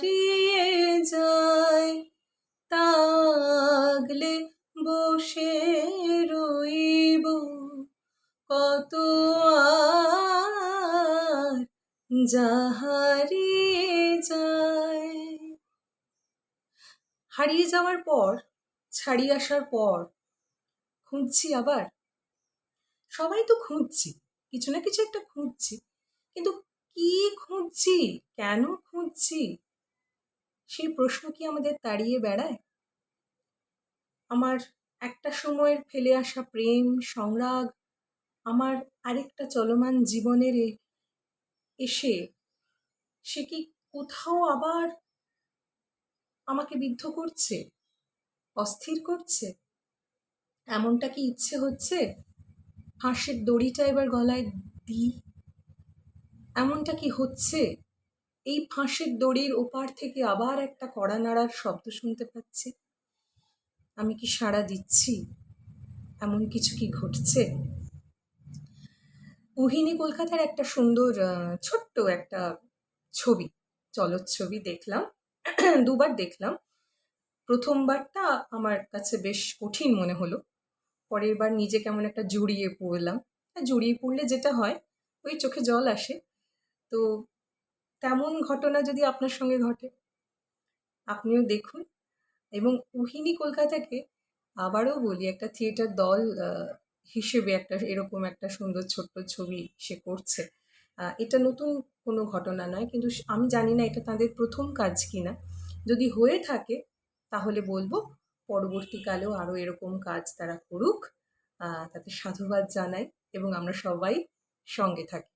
হারিয়ে যায়। তাগলে বসে রইব। কত আর যাহারিয়ে যায়। হারিয়ে যাওয়ার পর, ছাড়িয়ে আসার পর, খুঁজছি আবার। সবাই তো খুঁজছি, কিছু না কিছু একটা খুঁজছি। কিন্তু কি খুঁজছি? কেন খুঁজছি? সেই প্রশ্ন কি আমাদের তাড়িয়ে বেড়ায়? আমার একটা সময়ের ফেলে আসা প্রেম সংরাগ আমার আরেকটা চলমান জীবনের এসে সে কি কোথাও আবার আমাকে বিদ্ধ করছে? অস্থির করছে? এমনটা কি ইচ্ছে হচ্ছে? হাঁসের দড়িটা এবার গলায় দিই? এমনটা কি হচ্ছে? এই ফাঁসের দড়ির ওপার থেকে আবার একটা কড়া নাড়ার শব্দ শুনতে পাচ্ছি। আমি কি সাড়া দিচ্ছি? এমন কিছু কি ঘটছে? মোহিনী কলকাতার একটা সুন্দর ছোট্ট একটা ছবি, চলচ্ছবি দেখলাম। দুবার দেখলাম। প্রথমবারটা আমার কাছে বেশ কঠিন মনে হলো। পরের বার নিজে কেমন একটা জড়িয়ে পড়লাম। জড়িয়ে পড়লে যেটা হয়, ওই চোখে জল আসে। তো তেমন ঘটনা যদি আপনার সঙ্গে ঘটে, আপনিও দেখুন। এবং উহিনী কলকাতাকে আবারও বলি, একটা থিয়েটার দল হিসেবে একটা এরকম একটা সুন্দর ছোট্ট ছবি সে করছে। এটা নতুন কোনো ঘটনা নয়, কিন্তু আমি জানি না এটা তাদের প্রথম কাজ কিনা। যদি হয়ে থাকে, তাহলে বলব পরবর্তীকালেও আরও এরকম কাজ তারা করুক। তাতে সাধুবাদ জানাই এবং আমরা সবাই সঙ্গে থাকি।